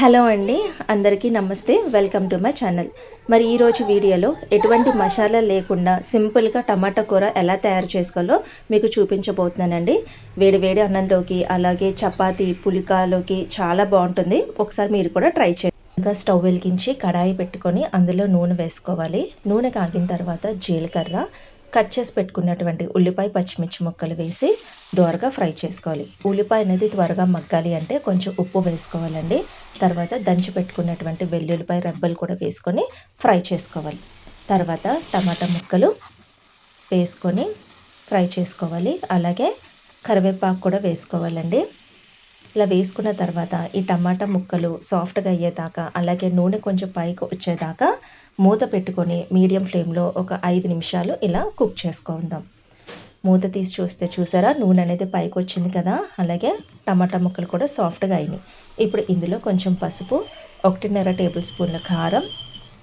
Hello అండి అందరికీ నమస్తే వెల్కమ్ టు మై ఛానల్. మరి ఈరోజు వీడియోలో ఎటువంటి మసాలా లేకుండా సింపుల్గా టమాటా కూర ఎలా తయారు చేసుకోవాలో మీకు చూపించబోతున్నానండి. వేడి వేడి అన్నంలోకి అలాగే చపాతి పులికాలోకి చాలా బాగుంటుంది. ఒకసారి మీరు కూడా ట్రై చేయండి. ఇంకా స్టవ్ వెలిగించి కడాయి పెట్టుకొని అందులో నూనె వేసుకోవాలి. నూనె కాగిన తర్వాత జీలకర్ర కట్ చేసి పెట్టుకున్నటువంటి ఉల్లిపాయ పచ్చిమిర్చి ముక్కలు వేసి దోరగా ఫ్రై చేసుకోవాలి. ఉల్లిపాయ అనేది త్వరగా మగ్గాలి అంటే కొంచెం ఉప్పు వేసుకోవాలండి. తర్వాత దంచి పెట్టుకున్నటువంటి వెల్లుల్లిపాయ రెబ్బలు కూడా వేసుకొని ఫ్రై చేసుకోవాలి. తర్వాత టమాటా ముక్కలు వేసుకొని ఫ్రై చేసుకోవాలి. అలాగే కరివేపాకు కూడా వేసుకోవాలండి. ఇలా వేసుకున్న తర్వాత ఈ టమాటా ముక్కలు సాఫ్ట్గా అయ్యేదాకా అలాగే నూనె కొంచెం పైకి వచ్చేదాకా మూత పెట్టుకొని మీడియం ఫ్లేమ్లో ఒక ఐదు నిమిషాలు ఇలా కుక్ చేసుకుందాం. మూత తీసి చూస్తే చూసారా? నూనె అనేది పైకి వచ్చింది కదా? అలాగే టమాటా ముక్కలు కూడా సాఫ్ట్గా అయినాయి. ఇప్పుడు ఇందులో కొంచెం పసుపు ఒకటిన్నర టేబుల్ స్పూన్ల కారం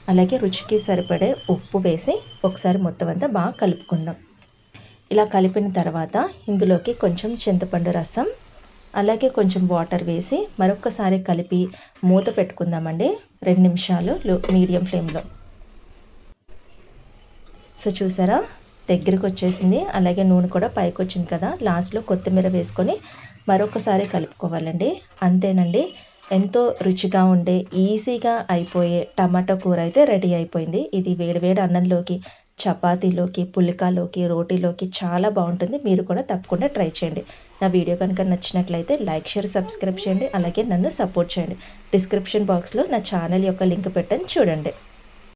అలాగే రుచికి సరిపడే ఉప్పు వేసి ఒకసారి మొత్తం అంతా బాగా కలుపుకుందాం. ఇలా కలిపిన తర్వాత ఇందులోకి కొంచెం చింతపండు రసం అలాగే కొంచెం వాటర్ వేసి మరొకసారి కలిపి మూత పెట్టుకుందామండి. రెండు నిమిషాలు మీడియం ఫ్లేమ్లో సో చూసారా? దగ్గరికి వచ్చేసింది. అలాగే నూనె కూడా పైకి వచ్చింది కదా. లాస్ట్లో కొత్తిమీర వేసుకొని మరొకసారి కలుపుకోవాలండి. అంతేనండి. ఎంతో రుచిగా ఉండే ఈజీగా అయిపోయే టమాటో కూర అయితే రెడీ అయిపోయింది. ఇది వేడివేడి అన్నంలోకి చపాతీలోకి పుల్కాలోకి రోటీలోకి చాలా బాగుంటుంది. మీరు కూడా తప్పకుండా ట్రై చేయండి. నా వీడియో కనుక నచ్చినట్లయితే లైక్ షేర్ సబ్స్క్రైబ్ చేయండి. అలాగే నన్ను సపోర్ట్ చేయండి. డిస్క్రిప్షన్ బాక్స్లో నా ఛానల్ యొక్క లింక్ పెట్టని చూడండి.